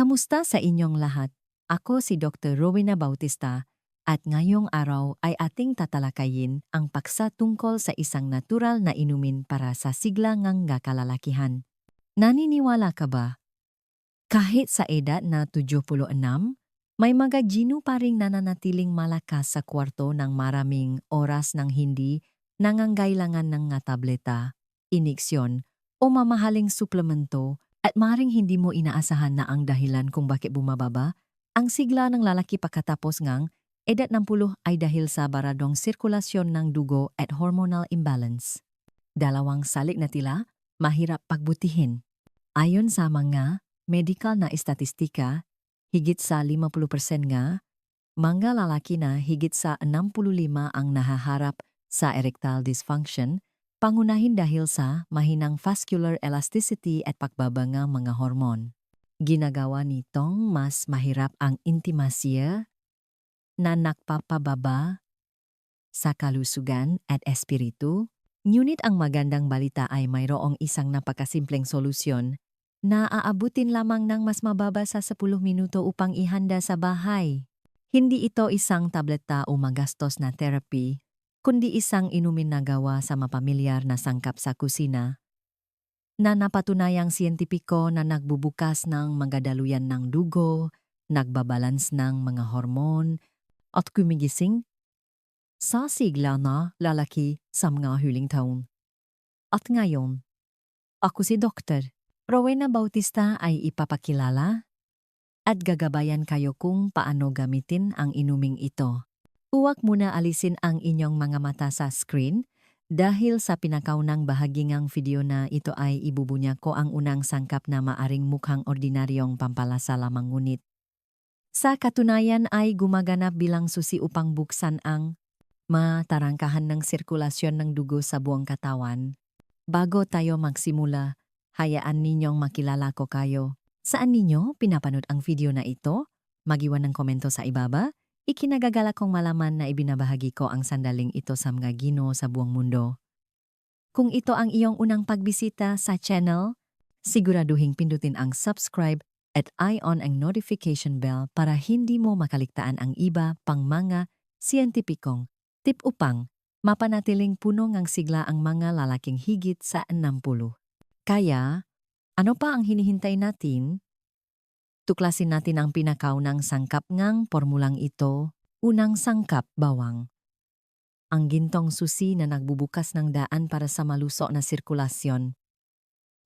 Kamusta sa inyong lahat? Ako si Dr. Rowena Bautista at ngayong araw ay ating tatalakayin ang paksa tungkol sa isang natural na inumin para sa sigla ngang kalalakihan. Naniniwala ka ba? Kahit sa edad na 76, may mga gino pa ring nananatiling malakas sa kwarto ng maraming oras ng hindi nangangailangan ng nga tableta, iniksyon, o mamahaling suplemento at maring hindi mo inaasahan na ang dahilan kung bakit bumababa ang sigla ng lalaki pagkatapos ngang edad ng pulo ay dahil sa baradong sirkulasyon ng dugo at hormonal imbalance. Dalawang salik na tila, mahirap pagbutihin. Ayon sa mga medical na estatistika, higit sa 50% nga, mga lalaki na higit sa 65 ang nahaharap sa erectile dysfunction, pangunahin dahil sa mahinang vascular elasticity at pagbabanga mga hormon. Ginagawa nitong mas mahirap ang intimasya na nakpapababa sa kalusugan at espiritu, ngunit ang magandang balita ay mayroong isang napakasimpleng solusyon na aabutin lamang ng mas mababa sa 10 minuto upang ihanda sa bahay. Hindi ito isang tableta o magastos na therapy, kundi isang inumin na gawa sa mapamilyar na sangkap sa kusina na napatunayang siyentipiko na nagbubukas ng mga daluyan ng dugo, nagbabalans ng mga hormon, at kumigising sa sigla na lalaki sa mga huling taon. At ngayon, ako si Dr. Rowena Bautista ay ipapakilala at gagabayan kayo kung paano gamitin ang inuming ito. Huwag muna alisin ang inyong mga mata sa screen dahil sa pinakaunang bahagingang video na ito ay ibubunya ko ang unang sangkap na maaring mukhang ordinaryong pampalasa lamang ngunit. Sa katunayan ay gumaganap bilang susi upang buksan ang matarangkahan ng sirkulasyon ng dugo sa buong katawan. Bago tayo magsimula, hayaan ninyong makilala ko kayo. Saan ninyo pinapanood ang video na ito? Magiwan ng komento sa ibaba Ikinagagala kong malaman na ibinabahagi ko ang sandaling ito sa mga gino sa buong mundo. Kung ito ang iyong unang pagbisita sa channel, siguraduhin pindutin ang subscribe at i-on ang notification bell para hindi mo makaligtaan ang iba pang mga siyentipikong tip upang mapanatiling puno ng sigla ang mga lalaking higit sa 60. Kaya, ano pa ang hinihintay natin? Tuklasin natin ang pinakaunang sangkap ngang formulang ito, unang sangkap bawang. Ang gintong susi na nagbubukas ng daan para sa maluso na sirkulasyon.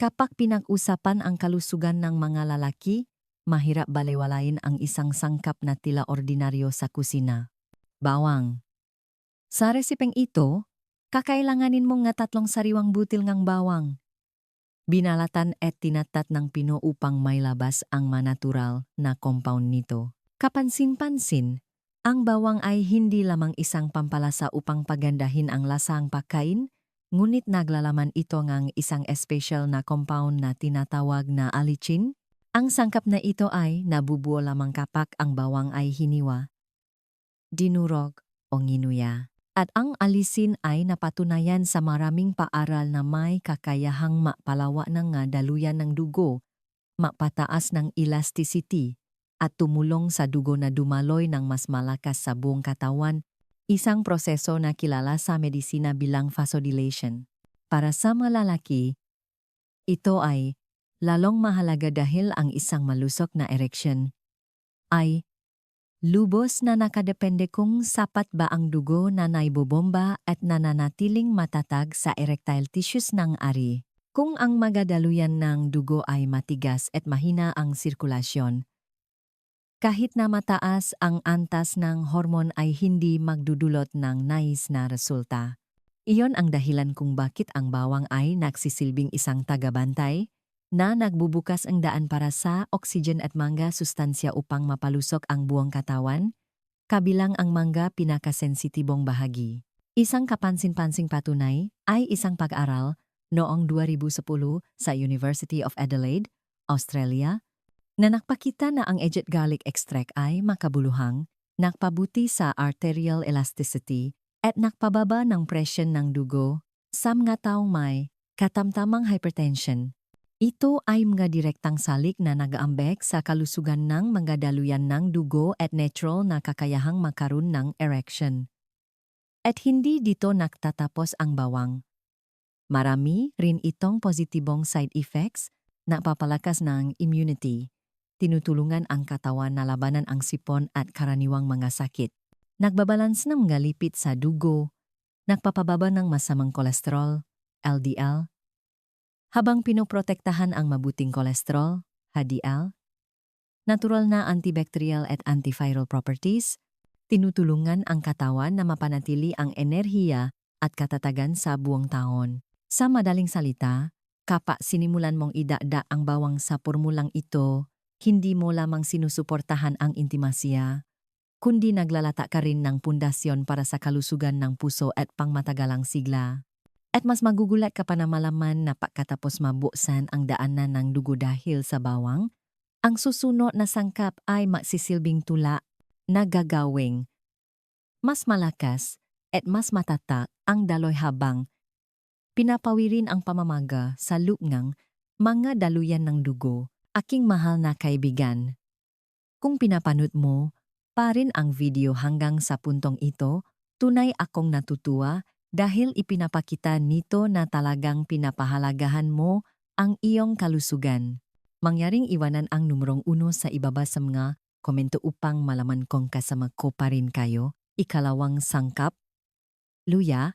Kapag pinag-usapan ang kalusugan ng mga lalaki, mahirap balewalain ang isang sangkap na tila ordinaryo sa kusina. Bawang. Sa resipeng ito, kakailanganin mong nga tatlong sariwang butil ngang bawang, Binalatan at tinatat ng pino upang may labas ang manatural na compound nito. Kapansin-pansin, ang bawang ay hindi lamang isang pampalasa upang pagandahin ang lasang pagkain, ngunit naglalaman ito ngang isang special na compound na tinatawag na alicin. Ang sangkap na ito ay nabubuo lamang kapag ang bawang ay hiniwa, dinurog o nginuya. At ang alisin ay napatunayan sa maraming paaral na may kakayahang mapalawa ng nga daluyan ng dugo, mapataas ng elasticity, at tumulong sa dugo na dumaloy ng mas malakas sa buong katawan, isang proseso na kilala sa medisina bilang vasodilation. Para sa mga lalaki, ito ay lalong mahalaga dahil ang isang malusok na erection ay Lubos na nakadepende kung sapat ba ang dugo na naibobomba at nananatiling matatag sa erectile tissues ng ari. Kung ang magadaluyan ng dugo ay matigas at mahina ang sirkulasyon, kahit na mataas ang antas ng hormon ay hindi magdudulot ng nais na resulta. Iyon ang dahilan kung bakit ang bawang ay nagsisilbing isang tagabantay na nagbubukas ang daan para sa oxygen at mangga sustansya upang mapalusok ang buong katawan, kabilang ang mangga pinakasensitibong bahagi. Isang kapansin-pansing patunay ay isang pag-aral noong 2010 sa University of Adelaide, Australia, na nakpakita na ang Egypt garlic extract ay makabuluhang, nakpabuti sa arterial elasticity at nakpababa ng presyon ng dugo sa mga taong may katamtamang hypertension Ito ay mga direktang salik na nagaambek sa kalusugan ng mga daluyan ng dugo at natural na kakayahang makaroon ng erection. At hindi dito nagtatapos ang bawang. Marami rin itong positibong side effects na papalakas ng immunity. Tinutulungan ang katawan na labanan ang sipon at karaniwang mga sakit. Nagbabalans ng mga lipid sa dugo, nagpapababa ng masamang kolesterol, LDL, habang pinoprotektahan ang mabuting kolesterol, HDL, natural na antibacterial at antiviral properties, tinutulungan ang katawan na mapanatili ang enerhiya at katatagan sa buong taon. Sa madaling salita, kapa sinimulan mong idada ang bawang sa pormulang ito, hindi mo lamang sinusuportahan ang intimasya, kundi naglalata ka rin ng pundasyon para sa kalusugan ng puso at pangmatagalang sigla. At mas magugulat ka pa na malaman na pagkatapos mabuksan ang daanan ng dugo dahil sa bawang, ang susunod na sangkap ay magsisilbing tula na gagawing mas malakas at mas matatak ang daloy habang pinapawirin ang pamamaga sa lupngang mga daluyan ng dugo, aking mahal na kaibigan. Kung pinapanood mo, pa rin ang video hanggang sa puntong ito, tunay akong natutuwa dahil ipinapakita nito na talagang pinapahalagahan mo ang iyong kalusugan. Mangyaring iwanan ang numrong uno sa ibaba sa mga komento upang malaman kung kasama ko pa rin kayo. Ikalawang sangkap, luya,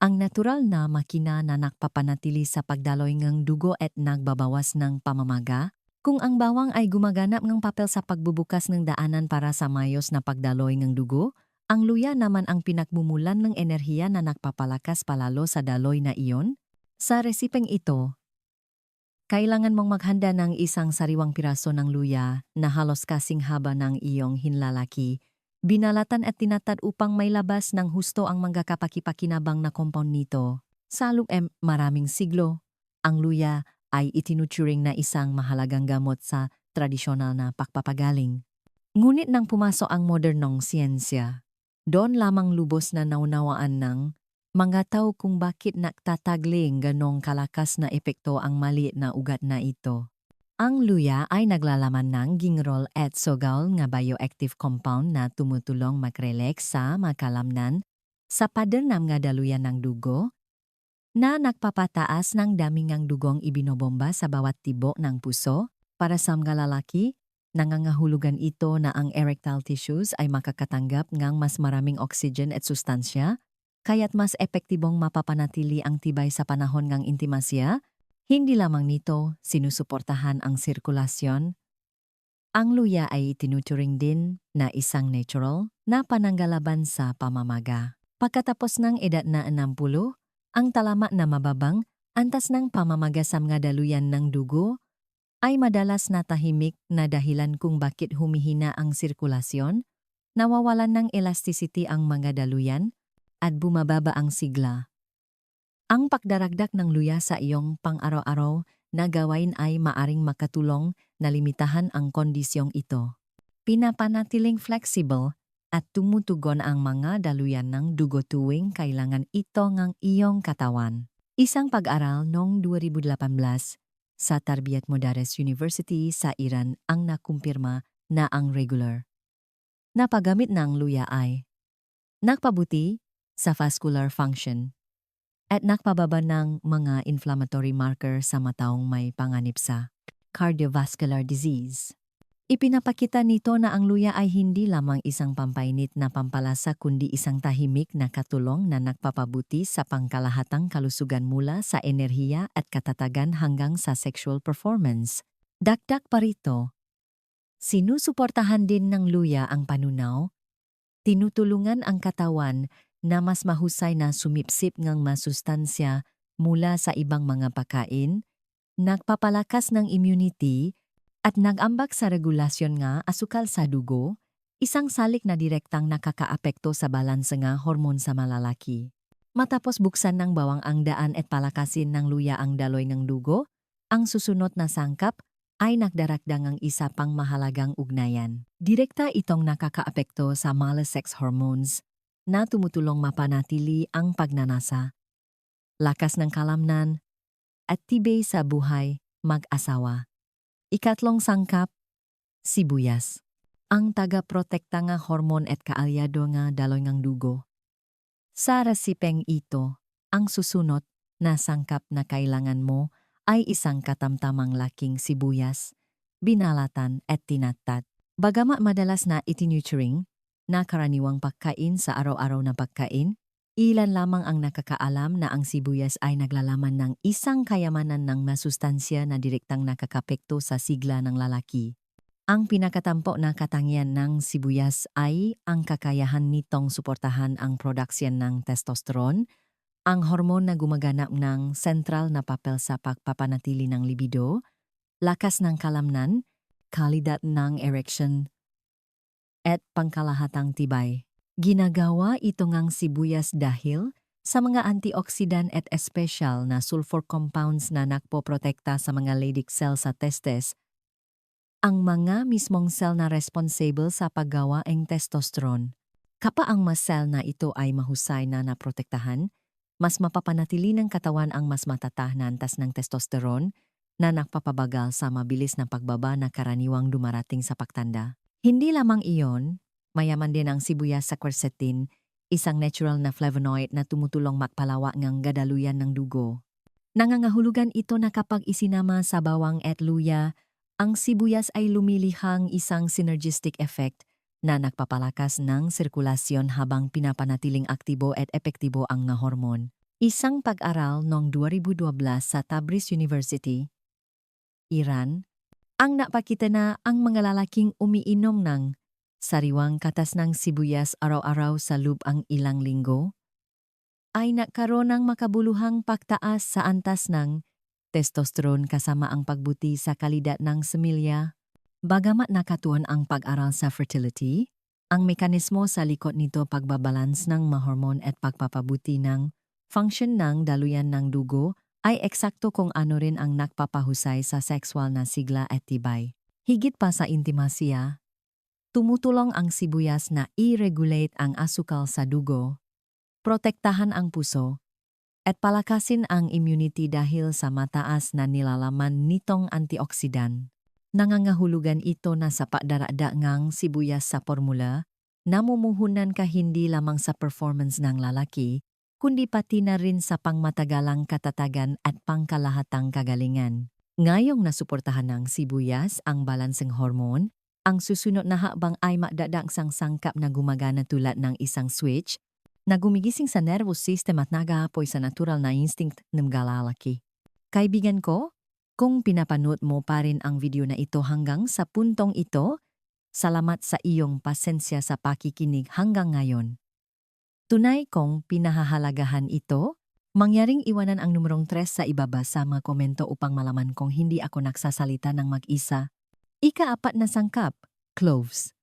ang natural na makina na nakpapanatili sa pagdaloy ng dugo at nagbabawas ng pamamaga, kung ang bawang ay gumaganap ng papel sa pagbubukas ng daanan para sa mayos na pagdaloy ng dugo, ang luya naman ang pinagmumulan ng enerhiya na nagpapalakas palalo sa daloy na iyon. Sa resipeng ito, kailangan mong maghanda ng isang sariwang piraso ng luya na halos kasing haba ng iyong hinlalaki Binalatan at tinatad upang may labas ng husto ang mga kapakipakinabang na compound nito. Sa loob maraming siglo, ang luya ay itinuturing na isang mahalagang gamot sa tradisyonal na pagpapagaling. Ngunit nang pumasok ang modernong siyensya, doon lamang lubos na naunawaan ng mga tao kung bakit nagtatagling ganong kalakas na epekto ang maliit na ugat na ito. Ang luya ay naglalaman ng gingrol at sogal nga bioactive compound na tumutulong mag-relax sa makalamnan sa pader ng nga daluyan ng dugo na nagpapataas ng dami ngang dugong ibinobomba sa bawat tibok ng puso para sa mga lalaki nangangahulugan ito na ang erectile tissues ay makakatanggap ng mas maraming oxygen at sustansya kaya't mas epektibong mapapanatili ang tibay sa panahon ng intimasya hindi lamang nito sinusuportahan ang sirkulasyon. Ang luya ay tinuturing din na isang natural na pananggalaban sa pamamaga. Pagkatapos ng edad na 60, ang talama na mababang antas ng pamamaga sa mga daluyan ng dugo ay madalas na tahimik na dahilan kung bakit humihina ang sirkulasyon, nawawalan ng elasticity ang mga daluyan, at bumababa ang sigla. Ang pagdaragdak ng luya sa iyong pang-araw-araw na gawain ay maaring makatulong na limitahan ang kondisyong ito. Pinapanatiling flexible at tumutugon ang mga daluyan ng dugo tuwing kailangan ito ng iyong katawan. Isang pag-aral noong 2018 sa Tarbiyat Modares University sa Iran ang nakumpirma na ang regular na paggamit ng luya ay nagpabuti sa vascular function at nakpababa ng mga inflammatory marker sa mataong may panganib sa cardiovascular disease. Ipinapakita nito na ang luya ay hindi lamang isang pampainit na pampalasa kundi isang tahimik na katulong na nagpapabuti sa pangkalahatang kalusugan mula sa enerhiya at katatagan hanggang sa sexual performance. Dagdag pa rito, sinusuportahan din ng luya ang panunaw, tinutulungan ang katawan na mas mahusay na sumipsip ng masustansya mula sa ibang mga pakain, nagpapalakas ng immunity, at nag-ambak sa regulasyon nga asukal sa dugo, isang salik na direktang nakakaapekto sa balanse nga hormon sa malalaki. Matapos buksan ng bawang ang daan at palakasin ng luya ang daloy ng dugo, ang susunod na sangkap ay nagdarakdang ang isa pang mahalagang ugnayan. Direkta itong nakakaapekto sa male sex hormones na tumutulong mapanatili ang pagnanasa, lakas ng kalamnan, at tibay sa buhay mag-asawa. Ikatlong sangkap, sibuyas. Ang taga-protekta nga hormon at kaalyado nga daloy ngang dugo. Sa resipeng ito, ang susunod na sangkap na kailangan mo ay isang katamtamang laking sibuyas, binalatan at tinatat. Bagama madalas na itinuturing na karaniwang pagkain sa araw-araw na pagkain, ilan lamang ang nakakaalam na ang sibuyas ay naglalaman ng isang kayamanan ng masustansya na direktang nakakapekto sa sigla ng lalaki. Ang pinakatampo na katangian ng sibuyas ay ang kakayahan nitong suportahan ang produksyon ng testosterone, ang hormon na gumaganap ng sentral na papel sa pagpapanatili ng libido, lakas ng kalamnan, kalidad ng erection, at pangkalahatang tibay. Ginagawa ito ngang sibuyas dahil sa mga antioxidant at espesyal na sulfur compounds na nakpoprotekta sa mga Leydig cell sa testes, ang mga mismong cell na responsible sa paggawa ng testosterone. Kapa ang mas cell na ito ay mahusay na naprotektahan, mas mapapanatili ng katawan ang mas matatah na antas ng testosterone na nakpapabagal sa mabilis na pagbaba na karaniwang dumarating sa pagtanda. Hindi lamang iyon, mayaman din ang sibuyas sa quercetin, isang natural na flavonoid na tumutulong magpalawa ng gadaluyan ng dugo. Nangangahulugan ito na kapag isinama sa bawang at luya, ang sibuyas ay lumilihang isang synergistic effect na nagpapalakas ng sirkulasyon habang pinapanatiling aktibo at epektibo ang nga hormon. Isang pag-aral noong 2012 sa Tabriz University, Iran, ang napakita na ang mga lalaking umiinom ng sariwang katas ng sibuyas araw-araw sa loob ang ilang linggo, ay nagkaroon ng makabuluhang pagtaas sa antas ng testosterone kasama ang pagbuti sa kalidad ng semilya. Bagamat nakatuon ang pag-aral sa fertility, ang mekanismo sa likod nito pagbabalance ng mahormon at pagpapabuti ng function ng daluyan ng dugo ay eksakto kung ano rin ang nakpapahusay sa sexual na sigla at tibay. Higit pa sa intimasya, tumutulong ang sibuyas na i-regulate ang asukal sa dugo, protektahan ang puso, at palakasin ang immunity dahil sa mataas na nilalaman nitong antioksidan. Nangangahulugan ito na sa padarada ngang sibuyas sa formula, namumuhunan ka hindi lamang sa performance ng lalaki, kundi pati na rin sa pangmatagalang katatagan at pangkalahatang kagalingan. Ngayong nasuportahan ng sibuyas ang balanseng hormon, ang susunod na habang ay madadang sang sangkap na gumagana tulad ng isang switch, na gumigising sa nervous system at nagaapoy sa natural na instinct ng galalaki. Kaibigan ko, kung pinapanood mo pa rin ang video na ito hanggang sa puntong ito, salamat sa iyong pasensya sa pakikinig hanggang ngayon. Tunay kong pinahahalagahan ito, mangyaring iwanan ang numerong 3 sa ibaba sa mga komento upang malaman kung hindi ako nagsasalita ng mag-isa. Ika-apat na sangkap, cloves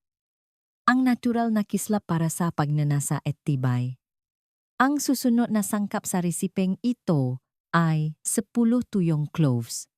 ang natural na kislap para sa pagnanasa at tibay. Ang susunod na sangkap sa resipeng ito ay 10 tuyong cloves.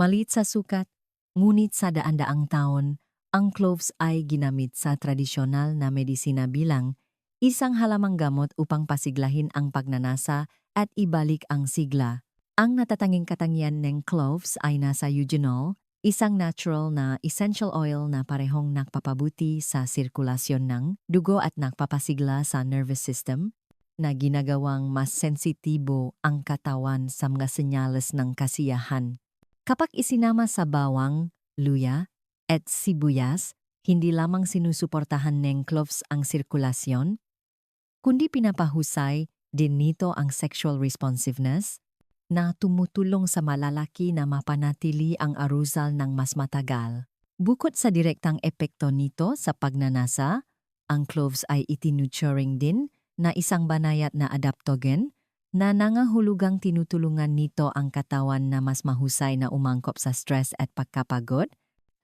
Malit sa sukat, ngunit sa daan-daang taon, ang cloves ay ginamit sa tradisyonal na medisina bilang isang halamang gamot upang pasiglahin ang pagnanasa at ibalik ang sigla. Ang natatanging katangian ng cloves ay nasa eugenol, isang natural na essential oil na parehong nagpapabuti sa sirkulasyon ng dugo at nagpapasigla sa nervous system, na ginagawang mas sensitibo ang katawan sa mga senyales ng kasiyahan. Kapag isinama sa bawang, luya, at sibuyas, hindi lamang sinusuportahan ng cloves ang sirkulasyon, kundi pinapahusay din nito ang sexual responsiveness, na tumutulong sa malalaki na mapanatili ang arousal ng mas matagal. Bukod sa direktang epekto nito sa pagnanasa, ang cloves ay itinuturing din na isang banayat na adaptogen na nangahulugang tinutulungan nito ang katawan na mas mahusay na umangkop sa stress at pagkapagod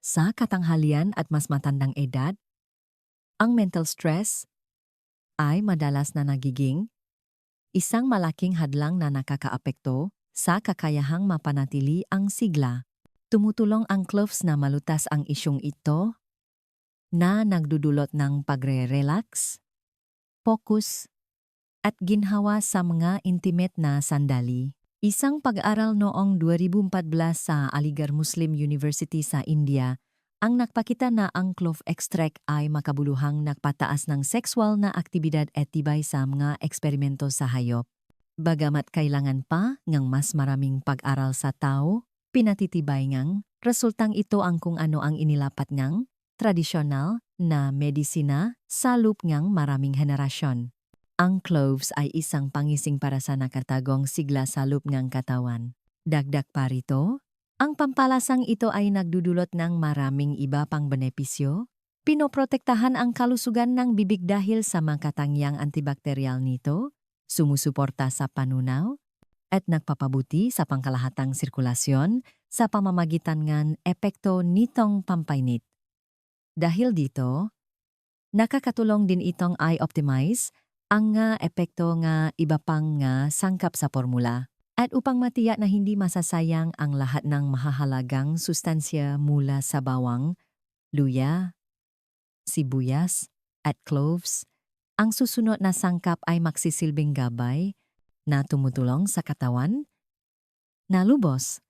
sa katanghalian at mas matandang edad. Ang mental stress ay madalas na nagiging isang malaking hadlang na nakakaapekto sa kakayahang mapanatili ang sigla. Tumutulong ang cloves na malutas ang isyong ito na nagdudulot ng pagre-relax, focus, at ginhawa sa mga intimate na sandali. Isang pag-aaral noong 2014 sa Aligarh Muslim University sa India ang nagpakita na ang clove extract ay makabuluhang nagpataas ng sexual na aktibidad at tibay sa mga eksperimento sa hayop. Bagamat kailangan pa ng mas maraming pag-aral sa tao, pinatitibay ngang resultang ito ang kung ano ang inilapat ngang tradisyonal na medisina sa loop ngang maraming henerasyon. Ang cloves ay isang pangising para sa nakatagong sigla sa loop ngang katawan. Dagdag pa rito, ang pampalasang ito ay nagdudulot ng maraming iba pang benepisyo. Pinoprotektahan ang kalusugan ng bibig dahil sa makatangyang antibakterial nito, sumusuporta sa panunaw, at nagpapabuti sa pangkalahatang sirkulasyon sa pamamagitan ng epekto nitong pampainit. Dahil dito, nakakatulong din itong i-optimize ang nga epekto nga iba pang nga sangkap sa formula at upang matiyak na hindi masasayang ang lahat ng mahahalagang sustansya mula sa bawang, luya, sibuyas, at cloves, ang susunod na sangkap ay magsisilbing gabay na tumutulong sa katawan, na lubos,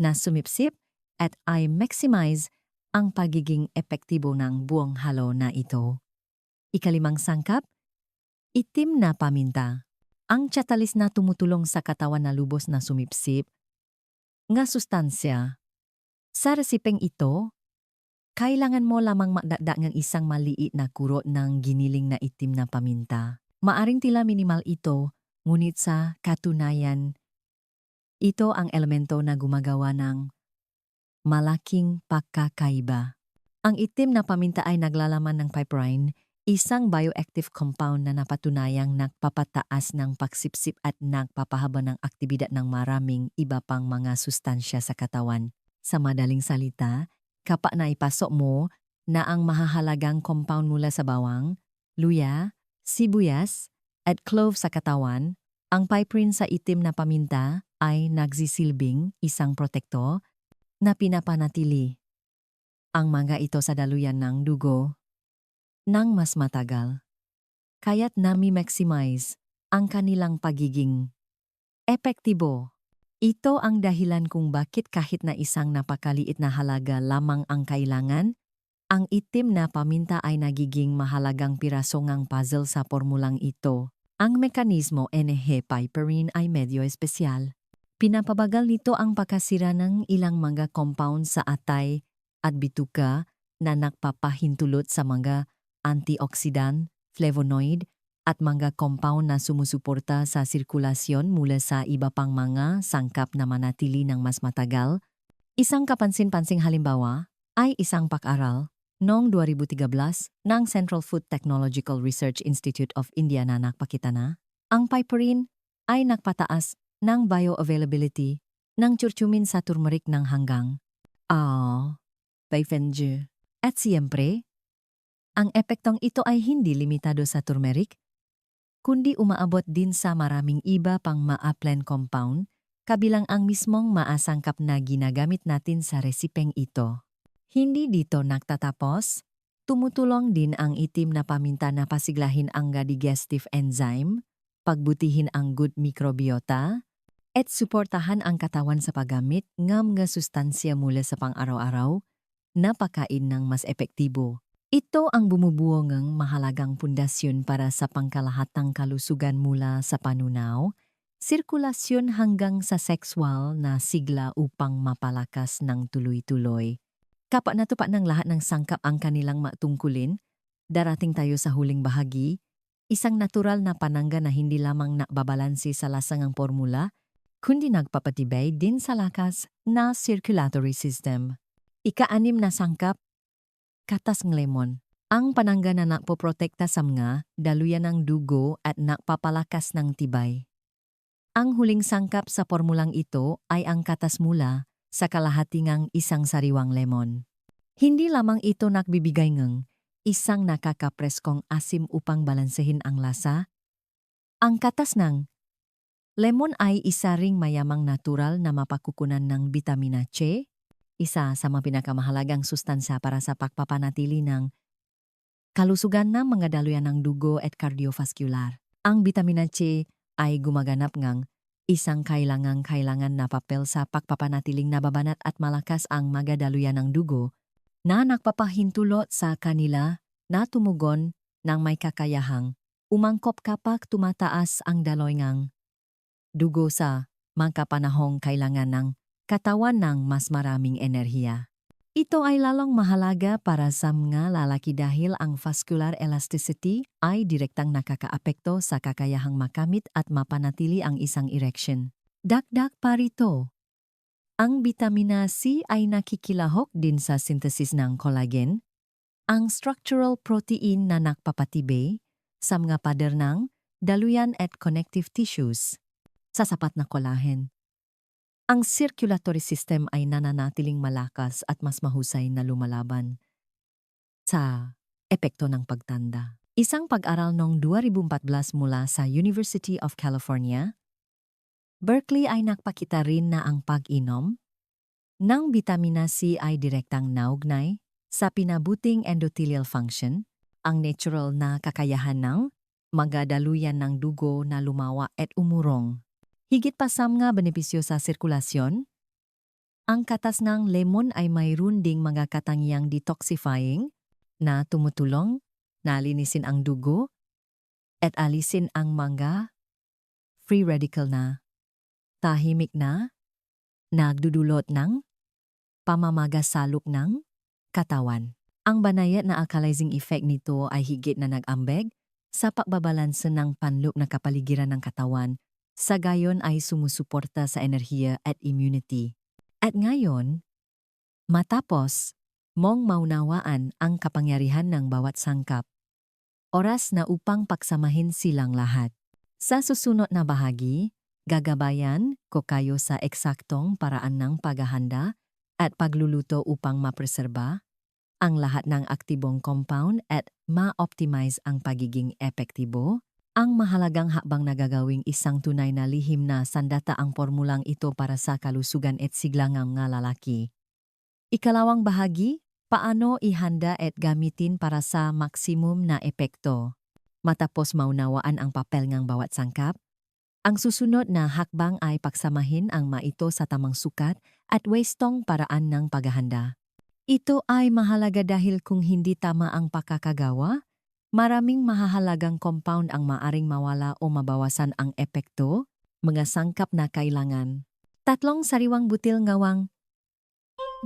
na sumipsip at ay maximize ang pagiging epektibo ng buong halo na ito. Ikalimang sangkap, itim na paminta. Ang chatalis na tumutulong sa katawan na lubos na sumipsip, nga sustansya. Sa resipeng ito, kailangan mo lamang magdagdag ng isang maliit na kurot ng giniling na itim na paminta. Maaring tila minimal ito, ngunit sa katunayan, ito ang elemento na gumagawa ng malaking pagkakaiba. Ang itim na paminta ay naglalaman ng piperine, isang bioactive compound na napatunayang nagpapataas ng pagsipsip at nagpapahaba ng aktibidad ng maraming iba pang mga sustansya sa katawan. Sa madaling salita, kapag naipasok mo na ang mahahalagang compound mula sa bawang, luya, sibuyas, at clove sa katawan, ang piperine sa itim na paminta ay nagsisilbing isang protekto na pinapanatili ang mga ito sa daluyan ng dugo nang mas matagal. Kaya't nami-maximize ang kanilang pagiging epektibo. Ito ang dahilan kung bakit kahit na isang napakaliit na halaga lamang ang kailangan, ang itim na paminta ay nagiging mahalagang piraso ngang puzzle sa formulang ito. Ang mekanismo NH piperine ay medyo espesyal. Pinapabagal nito ang pagkasira ng ilang mga compound sa atay at bituka na nagpapahintulot sa mga antioxidant, flavonoid, at mga compound na sumusuporta sa sirkulasyon mula sa iba pang mga sangkap na manatili ng mas matagal. Isang kapansin-pansing halimbawa ay isang pag-aral noong 2013 ng Central Food Technological Research Institute of India na nakpakita na ang piperine ay nagpataas ng bioavailability ng curcumin sa turmeric ng hanggang Ah, Beifenje. At siyempre, ang epektong ito ay hindi limitado sa turmeric, kundi umaabot din sa maraming iba pang ma-blend compound, kabilang ang mismong maasangkap na ginagamit natin sa resipeng ito. Hindi dito nagtatapos, tumutulong din ang itim na paminta na pasiglahin ang digestive enzyme, pagbutihin ang good microbiota, at suportahan ang katawan sa paggamit ng mga sustansya mula sa pang-araw-araw na pagkain ng mas epektibo. Ito ang bumubuo ng mahalagang pundasyon para sa pangkalahatang kalusugan mula sa panunaw, sirkulasyon hanggang sa sexual na sigla upang mapalakas ng tuloy-tuloy. Kapag natupa ng lahat ng sangkap ang kanilang matungkulin, darating tayo sa huling bahagi, isang natural na panangga na hindi lamang nakbabalansi sa lasangang formula, kundi nagpapatibay din sa lakas na circulatory system. Ika-anim na sangkap katas ng lemon. Ang panangga na nakpoprotekta sa mga daluyan ng dugo at nakpapalakas ng tibay. Ang huling sangkap sa formulang ito ay ang katas mula sa kalahatingang isang sariwang lemon. Hindi lamang ito nagbibigay ng isang nakakapreskong asim upang balansehin ang lasa. Ang katas ng lemon ay isa ring mayamang natural na mapakukunan ng vitamina C, isa sa mga pinakamahalagang sustansya para sa pagpapanatili ng kalusugan ng mga daluyan ng dugo at cardiovascular. Ang vitamina C ay gumaganap ngang Isang kailangang kailangan na papel sa pagpapanatiling nababanat at malakas ang magadaluyan ng dugo na nagpapahintulot sa kanila na tumugon ng may kakayahang umangkop kapag tumataas ang daloy ngang dugo sa mga panahong kailangan ng katawan ng mas maraming enerhiya. Ito ay lalong mahalaga para sa mga lalaki dahil ang vascular elasticity ay direktang nakakaapekto sa kakayahang makamit at mapanatili ang isang erection. Dagdag pa rito, ang vitamina C ay nakikilahok din sa synthesis ng collagen, ang structural protein na nakpapatibay sa mga pader ng daluyan at connective tissues sa sapat na collagen. Ang circulatory system ay nananatiling malakas at mas mahusay na lumalaban sa epekto ng pagtanda. Isang pag-aral noong 2014 mula sa University of California, Berkeley ay nakpakita rin na ang pag-inom ng vitamina C ay direktang naugnay sa pinabuting endothelial function, ang natural na kakayahan ng magadaluyan ng dugo na lumawa at umurong. Higit pa sa mga benepisyo sa sirkulasyon, ang katas ng lemon ay mayroon ding mga katangiang detoxifying na tumutulong na linisin ang dugo at alisin ang mga free radical na tahimik na nagdudulot ng pamamagasalo ng katawan. Ang banayat na alkalizing effect nito ay higit na nag-ambeg sa pagbabalanse ng panloob na kapaligiran ng katawan sa gayon ay sumusuporta sa enerhiya at immunity. At ngayon, matapos mong maunawaan ang kapangyarihan ng bawat sangkap, oras na upang paksamahin silang lahat. Sa susunod na bahagi, gagabayan ko kayo sa eksaktong paraan ng paghahanda at pagluluto upang mapreserba ang lahat ng aktibong compound at ma-optimize ang pagiging epektibo ang mahalagang hakbang na gagawing isang tunay na lihim na sandata ang formulang ito para sa kalusugan at siglangang nga lalaki. Ikalawang bahagi, paano ihanda at gamitin para sa maksimum na epekto. Matapos maunawaan ang papel ng bawat sangkap, ang susunod na hakbang ay paksamahin ang maito sa tamang sukat at wastong paraan ng paghahanda. Ito ay mahalaga dahil kung hindi tama ang pakakagawa, Maraming mahahalagang compound ang maaring mawala o mabawasan ang epekto, mga sangkap na kailangan. Tatlong sariwang butil ngawang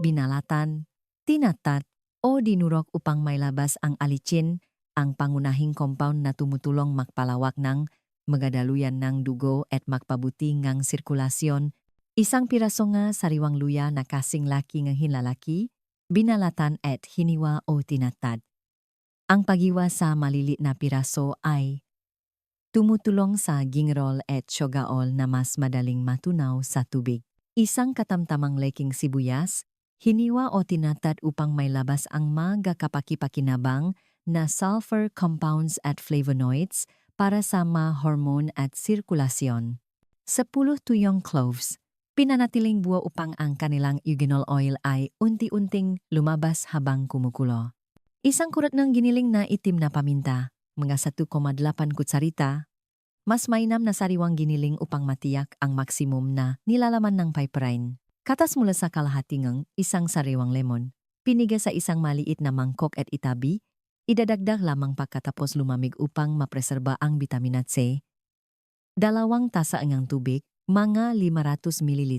binalatan, tinatat, o dinurok upang mailabas ang alicin, ang pangunahing compound na tumutulong magpalawak ng magadaluyan ng dugo at magpabuti ng sirkulasyon, isang piraso nga sariwang luya na kasing laki ng hinlalaki, binalatan at hiniwa o tinatad. Ang pagiwa sa malilit na piraso ay tumutulong sa gingrol at syogaol na mas madaling matunaw sa tubig. Isang katamtamang leking sibuyas, hiniwa o tinatad upang may labas ang mga kapakipakinabang na sulfur compounds at flavonoids para sa mga hormone at sirkulasyon. Sa puluh tuyong cloves, pinanatiling buo upang ang kanilang eugenol oil ay unti-unting lumabas habang kumukulo. Isang kurat ng giniling na itim na paminta, mga 1,8 kutsarita, mas mainam na sariwang giniling upang matiyak ang maksimum na nilalaman ng piperine. Katas mula sa kalahatingang isang sariwang lemon, piniga sa isang maliit na mangkok at itabi, idadagdag lamang pagkatapos lumamig upang mapreserba ang vitamina C. Dalawang tasa ang tubig, mga 500 ml.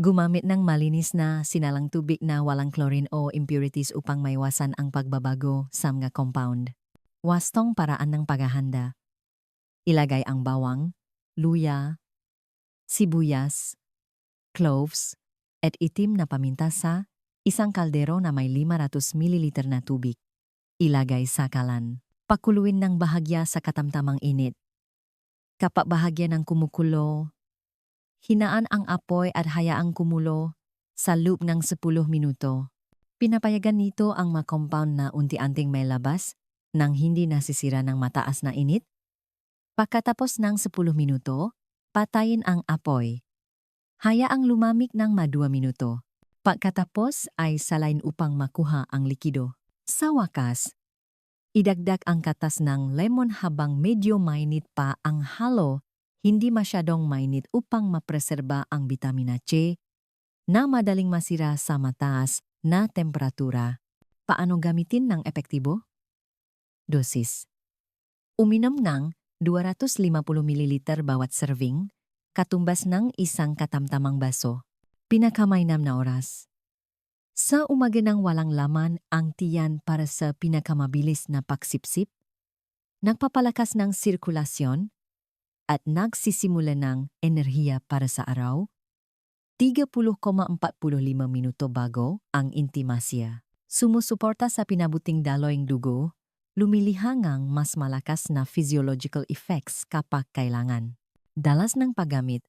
Gumamit ng malinis na sinalang tubig na walang chlorine o impurities upang maiwasan ang pagbabago sa mga compound. Wastong paraan ng paghahanda. Ilagay ang bawang, luya, sibuyas, cloves, at itim na paminta sa isang kaldero na may 500 ml na tubig. Ilagay sa kalan. Pakuluin ng bahagya sa katamtamang init. Kapag bahagya ng kumukulo, Hinaan ang apoy at hayaang kumulo sa loop ng 10 minuto. Pinapayagan nito ang mga compound na unti-anting may labas nang hindi nasisira ng mataas na init. Pagkatapos ng 10 minuto, patayin ang apoy. Hayaang lumamig ng ma 2 minuto. Pagkatapos ay salain upang makuha ang likido. Sa wakas, idagdag ang katas ng lemon habang medyo mainit pa ang halo hindi masyadong mainit upang mapreserba ang bitamina C na madaling masira sa mataas na temperatura. Paano gamitin ng epektibo? Dosis. Uminom ng 250 ml bawat serving, katumbas ng isang katamtamang baso. Pinakamainam na oras. Sa umaga ng walang laman ang tiyan para sa pinakamabilis na pagsipsip, nagpapalakas ng sirkulasyon, at nagsisimula ng enerhiya para sa araw, 30,45 minuto bago ang intimasya. Sumusuporta sa pinabuting daloyng dugo, lumilihangang mas malakas na physiological effects kapag kailangan. Dalas ng paggamit.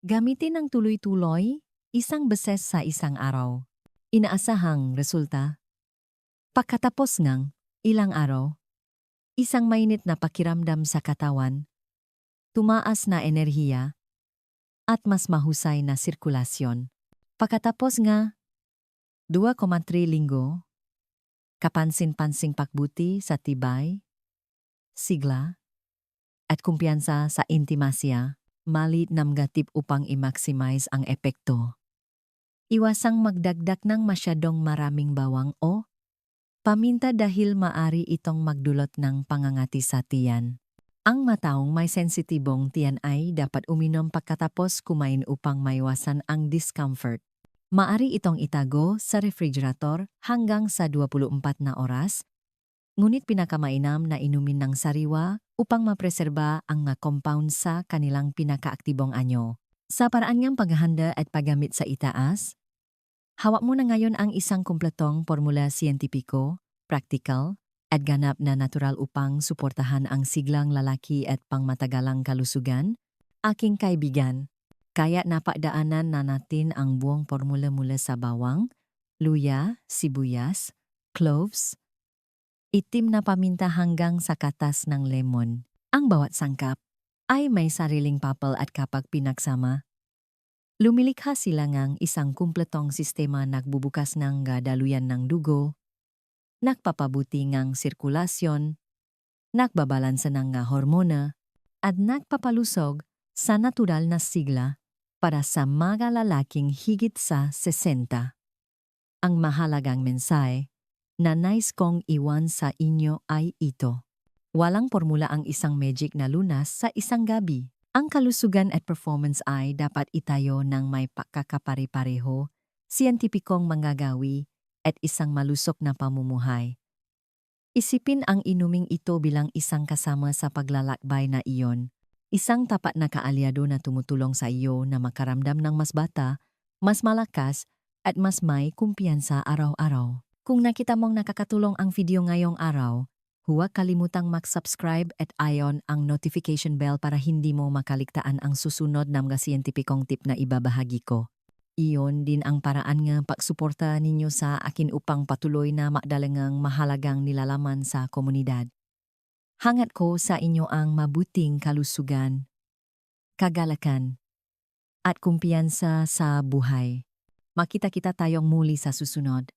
Gamitin ng tuloy-tuloy, isang beses sa isang araw. Inaasahang resulta. Pagkatapos ng ilang araw, isang mainit na pakiramdam sa katawan, tumaas na enerhiya, at mas mahusay na sirkulasyon. Pagkatapos nga, 2,3 linggo, kapansin-pansing pakbuti sa tibay, sigla, at kumpiyansa sa intimasya, malit namgatip upang i-maximize ang epekto. Iwasang magdagdag ng masyadong maraming bawang o paminta dahil maari itong magdulot ng pangangati sa tiyan. Ang mataong may sensitibong tiyan ay dapat uminom pagkatapos kumain upang maiwasan ang discomfort. Maari itong itago sa refrigerator hanggang sa 24 na oras, ngunit pinakamainam na inumin ng sariwa upang mapreserba ang nga compound sa kanilang pinakaaktibong anyo. Sa paraan niyang paghahanda at paggamit sa itaas, hawak mo na ngayon ang isang kumpletong formula siyentipiko, practical, at ganap na natural upang suportahan ang siglang lalaki at pangmatagalang kalusugan? Aking kaibigan, kaya napadaanan na natin ang buong formula mula sa bawang, luya, sibuyas, cloves, itim na paminta hanggang sa katas ng lemon. Ang bawat sangkap ay may sariling papel at kapag pinagsama, lumilikha sila ngang isang kumpletong sistema nagbubukas ng gadaluyan ng dugo, nagpapabuti ngang sirkulasyon, nagbabalansa ng nga hormona, at nagpapalusog sa natural na sigla para sa mga lalaking higit sa 60. Ang mahalagang mensahe na nais kong iwan sa inyo ay ito. Walang formula ang isang magic na lunas sa isang gabi. Ang kalusugan at performance ay dapat itayo ng may pakakapare-pareho, siyentipikong manggagawi, at isang malusok na pamumuhay. Isipin ang inuming ito bilang isang kasama sa paglalakbay na iyon, isang tapat na kaalyado na tumutulong sa iyo na makaramdam ng mas bata, mas malakas, at mas may kumpiyansa araw-araw. Kung nakita mong nakakatulong ang video ngayong araw, huwag kalimutang mag-subscribe at ion ang notification bell para hindi mo makaligtaan ang susunod na mga siyentipikong tip na ibabahagi ko. Iyon din ang paraan nga pagsuporta ninyo sa akin upang patuloy na magdalangang mahalagang nilalaman sa komunidad. Hangat ko sa inyo ang mabuting kalusugan, kagalakan, at kumpiyansa sa buhay. Makita-kita tayong muli sa susunod.